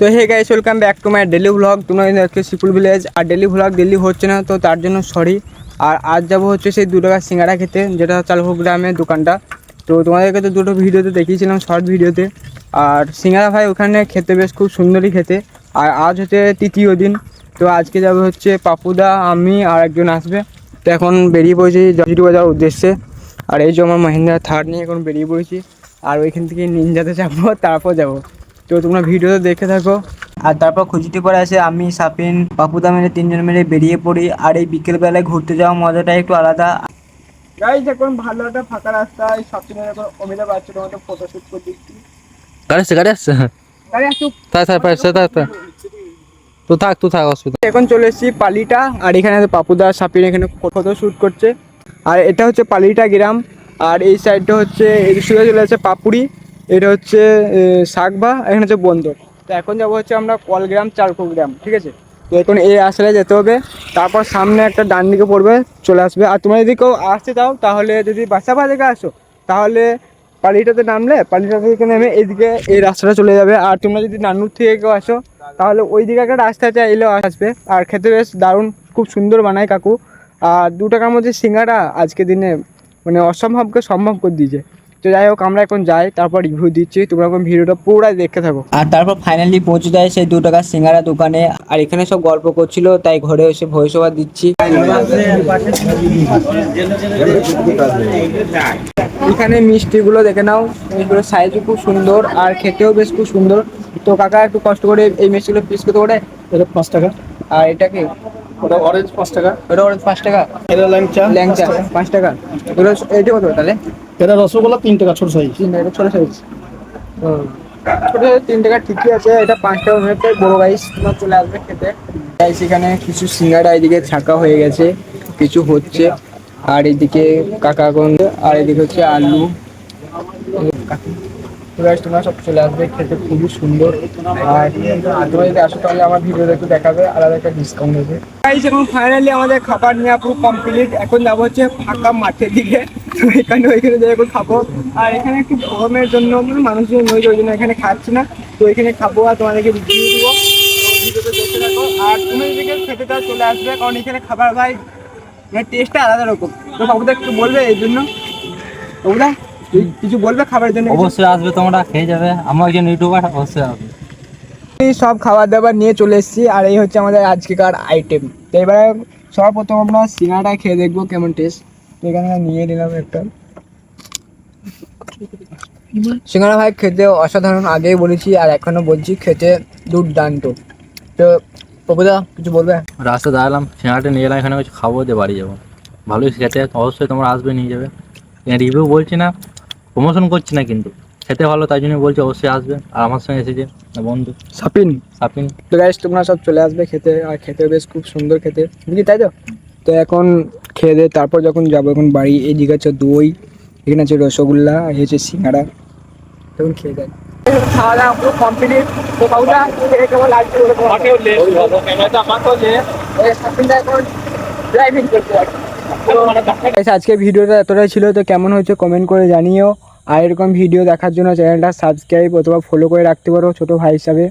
তো hey guys welcome back to my daily vlog তোমরা আজকে শিকুল ভিলেজ আর ডেলি ভ্লগ ডেলি হচ্ছে না, তো তার জন্য সরি আর আজ যাব হচ্ছে সেই দু টাকার সিঙ্গারা খেতে, যেটা চালপুর গ্রামের দোকানটা। তো তোমাদেরকে তো দুটো ভিডিওতে দেখিয়েছিলাম শর্ট ভিডিওতে। আর সিঙ্গারা ভাই ওখানে খেতে বেশ খুব সুন্দরই খেতে। আর আজ হচ্ছে তৃতীয় দিন, তো আজকে যাবে হচ্ছে পাপুদা, আমি আর একজন আসবে। তো এখন বেরিয়ে পড়েছি জজিটু বাজার উদ্দেশ্যে। আর এই যে আমার মহিন্দ্রা থার্ড নিয়ে এখন বেরিয়ে পড়েছি। আর ওইখান থেকে নিনজাতে যাব, তারপর যাব। তো তোমরা ভিডিওতে দেখে থাকো। আর তারপর খুঁজিতে পরে আসে আমি সাপিন পাপুদা মিলে তিনজন মিলে বেরিয়ে পড়ি। আর এই বিকেলবেলায় ঘুরতে যাওয়া মজাটা একটু আলাদা। গাইজ এখন ভালো একটা ফাঁকা রাস্তায় সবচেয়ে এখন অমিতাভ বাচ্চা তোমাদের ফটো শুট করে দিচ্ছি গাড়ি আসছে গাড়ি আসছে গাড়ি আসুক থাক পাইছে থাক থাক তুই থাক তুই থাক অসুবিধা এখন চলে এসেছি পালিটা। আর এখানে পাপুদা সাপিন এখানে ফটো শ্যুট করছে। আর এটা হচ্ছে পালিটা গ্রাম। আর এই সাইডটা হচ্ছে সুদে চলে আছে পাপুড়ি। এটা হচ্ছে এ, শাকবা এখানে হচ্ছে বন্দর। তো এখন যাব হচ্ছে আমরা কলগ্রাম চারকো গ্রাম ঠিক আছে? তো এখন এই আসলে যেতে হবে তারপর সামনে একটা ডান দিকে পড়বে চলে আসবে। আর তোমরা যদি কেউ আসতে চাও তাহলে যদি বাসাবা থেকে আসো তাহলে পালিটাতে নামলে পালিটা থেকে নেমে এইদিকে এই রাস্তাটা চলে যাবে। আর তোমরা যদি নানুর থেকে কেউ আসো তাহলে ওই দিকে একটা রাস্তা এলেও আসবে। আর খেতে বেশ দারুণ খুব সুন্দর বানায় কাকু। আর দু টাকার মধ্যে সিঙ্গারা আজকে দিনে মানে অসম্ভবকে সম্ভব করে দিয়েছে। তো যাই হোক আমরা এখন যাই তারপর রিভিউ দিচ্ছি তোমরা এখন ভিডিওটা পুরোটাই দেখতে থাকো। আর তারপর ফাইনালি পৌঁছে যায় সেই দু টাকার সিঙ্গারা দোকানে। আর এখানে সব গল্প করছিল তাই ঘরে এসে ভয়েস ওভার দিচ্ছি। এখানে মিষ্টিগুলো দেখে নাও মিষ্টিগুলোর সাইজও খুব সুন্দর আর খেতেও বেশ খুব সুন্দর। তো কাকা একটু কষ্ট করে এই মিষ্টিগুলো পিস করতে পারে এটা পাঁচ টাকা। আর এটা কি? ওটা অরেঞ্জ পাঁচ টাকা। ওটা ওর পাঁচ টাকা। এটা ল্যাংচা। ল্যাংচা পাঁচ টাকা। এগুলো এটা কত তাহলে? এটা রসগোল্লা তিন টাকা ছোট সাইজ তিন টাকা ছোটো সাইজ ছোটো তিন টাকা ঠিকই আছে। এটা পাঁচ টাকা হয়েছে বড় গাইস তোমার চলে আসবে খেতে। গাইস এখানে কিছু সিঙ্গারা এদিকে ছাকা হয়ে গেছে কিছু হচ্ছে। আর এদিকে কাকা গন্ধ আর এদিকে হচ্ছে আলু। guys, তোমরা সব চলে আসবে খেতে খুবই সুন্দর। আর তোমরা যদি আসো তাহলে আমার ভিডিওটা একটু দেখাবে আলাদা একটা ডিসকাউন্ট হবে গাইস এখন ফাইনালি আমাদের খাবার নেওয়া পুরো কমপ্লিট এখন যাব হচ্ছে ফাঁকা মাঠের দিকে। তো এখানে ওইখানে যাই এখন খাব। আর এখানে একটু গরমের জন্য মানে মানুষজন নয় ওই জন্য এখানে খাচ্ছি না। তো এখানে খাব আর তোমাদেরকে রিভিউ দিবো। তো দেখতে থাকো। আর তুমি এদিকে খেতে চাও চলে আসবে। কারণ এখানে খাবার ভাই মানে টেস্টটা আলাদা রকম। তো বাবুদা একটু বলবে এই জন্য? বাবুদা কিছু বলবে খাবারের জন্য? অবশ্যই আসবে তোমরা খেয়ে যাবে। আমার একজন ইউটিউবার অবশ্যই আসবে। সব খাবার দাবার নিয়ে চলে এসেছি। আর এই হচ্ছে আমাদের আজকেকার আইটেম তো এবারে সর্বপ্রথম আমরা সিঙ্গাটা খেয়ে দেখব কেমন টেস্ট এখানে নিয়ে নিলাম একটা। সিঙ্গারা ভাই খেতে অসাধারণ আগেই বলেছি আর এখনও বলছি খেতে দুর্দান্ত। তো প্রভুদা কিছু বলবে? রাস্তা দাঁড়ালাম সিঙ্গাটা নিয়ে এলাম এখানে কিছু খাব দিয়ে বাড়ি যাব। ভালোই খেতে অবশ্যই তোমরা আসবে নিয়ে যাবে। রিভিউ বলছি না প্রমোশন করছি না কিন্তু। খেতে ভালো তাই জন্য বলছি অবশ্যই আসবে। আর আমার সঙ্গে এসেছে বন্ধু। সাপিন। সাপিন। তো গাইস তোমরা সব চলে আসবে খেতে আর খেতে বেশ খুব সুন্দর খেতে। বুঝলি তাই তো? তো এখন খেয়ে দে তারপর যখন যাব এখন বাড়ি এদিকে হচ্ছে দই এখানে আছে রসগোল্লা এই হচ্ছে সিঙ্গারা তখন খেয়ে দেয় খাওয়া দাওয়া পুরো কমপ্লিট তো কেমন লাগছে ড্রাইভিং করতে আজকে ভিডিওটা এতটাই ছিল তো কেমন হয়েছে কমেন্ট করে জানিও। আর এরকম ভিডিও দেখার জন্য চ্যানেলটা সাবস্ক্রাইব অথবা ফলো করে রাখতে পারো ছোটো ভাই হিসাবে।